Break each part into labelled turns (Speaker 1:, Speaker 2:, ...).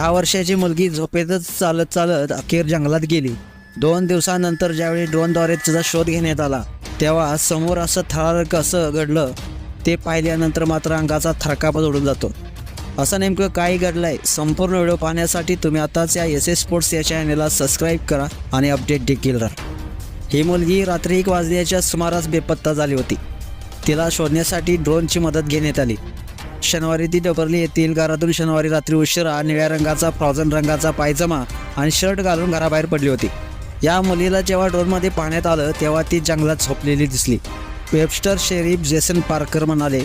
Speaker 1: दहा वर्षाची मुलगी झोपेतच चालत चालत अखेर जंगलात गेली. दोन दिवसानंतर ज्यावेळी ड्रोनद्वारे तिचा शोध घेण्यात आला तेव्हा समोर असं थरार कसं घडलं ते पाहिल्यानंतर मात्र अंगाचा थरकापच उडून जातो. असं नेमकं काय घडलंय संपूर्ण व्हिडिओ पाहण्यासाठी तुम्ही आताच या एस एस स्पोर्ट्स या चॅनेलला सबस्क्राईब करा आणि अपडेट देखील राहा. ही मुलगी रात्री एक वाजल्याच्या सुमारास बेपत्ता झाली होती. तिला शोधण्यासाठी ड्रोनची मदत घेण्यात आली. शनिवारी ती डबरली येथील घरातून शनिवारी रात्री उशिरा निळ्या रंगाचा फ्रॉझन रंगाचा पायजमा आणि शर्ट घालून घराबाहेर पडली होती. या मुलीला जेव्हा ड्रोनमध्ये पाहण्यात आलं तेव्हा ती जंगलात झोपलेली दिसली. वेबस्टर शेरीफ जेसन पार्कर म्हणाले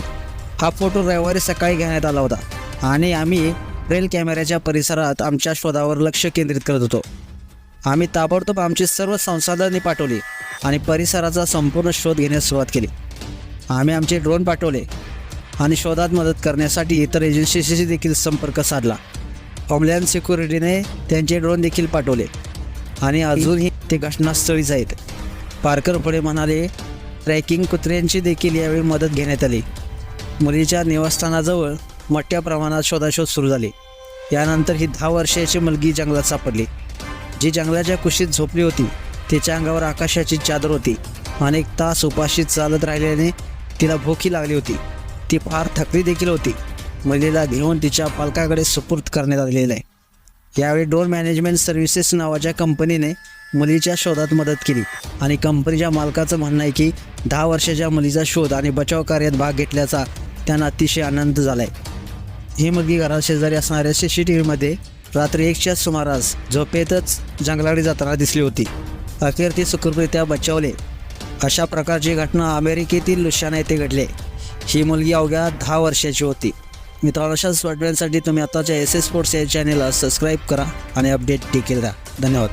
Speaker 1: हा फोटो रविवारी सकाळी घेण्यात आला होता आणि आम्ही रेल कॅमेऱ्याच्या परिसरात आमच्या शोधावर लक्ष केंद्रित करत होतो. आम्ही ताबडतोब आमची सर्व संसाधने पाठवली आणि परिसराचा संपूर्ण शोध घेण्यास सुरुवात केली. आम्ही आमचे ड्रोन पाठवले आणि शोधात मदत करण्यासाठी इतर एजन्सीशी देखील संपर्क साधला. होमलँड सिक्युरिटीने त्यांचे ड्रोन देखील पाठवले. आणि अजूनही ते घटनास्थळीच आहेत. पारकर पुढे म्हणाले ट्रॅकिंग कुत्र्यांची देखील यावेळी मदत घेण्यात आली. मुलीच्या निवासस्थानाजवळ मोठ्या प्रमाणात शोधाशोध सुरू झाली. यानंतर ही दहा वर्षाची मुलगी जंगलात सापडली. जी जंगलाच्या कुशीत झोपली होती तिच्या अंगावर आकाशाची चादर होती. अनेक तास उपाशी चालत राहिल्याने तिला भूकही लागली होती. ती फार थकली देखील होती. मुलीला घेऊन तिच्या पालकाकडे सुपूर्द करण्यात आलेलं आहे. यावेळी डोर मॅनेजमेंट सर्व्हिसेस नावाच्या कंपनीने मुलीच्या शोधात मदत केली आणि कंपनीच्या मालकाचं म्हणणं आहे की दहा वर्षाच्या मुलीचा शोध आणि बचाव कार्यात भाग घेतल्याचा त्यांना अतिशय आनंद झाला आहे ही मुलगी घरात शेजारी असणाऱ्या सी सी टी व्हीमध्ये रात्री एकच्या सुमारास झोपेतच जंगलाकडे जाताना दिसली होती. अखेर ती सुखरूपरित्या बचावले. अशा प्रकारची घटना अमेरिकेतील लुशाना येथे घडली. ही मुलगी अवघ्या दहा वर्षाची होती. मित्रांनो अशाच बातम्यांसाठी तुम्ही आताच्या एस एस स्पोर्ट्स या चॅनेलला सबस्क्राईब करा आणि अपडेट देखील द्या. धन्यवाद.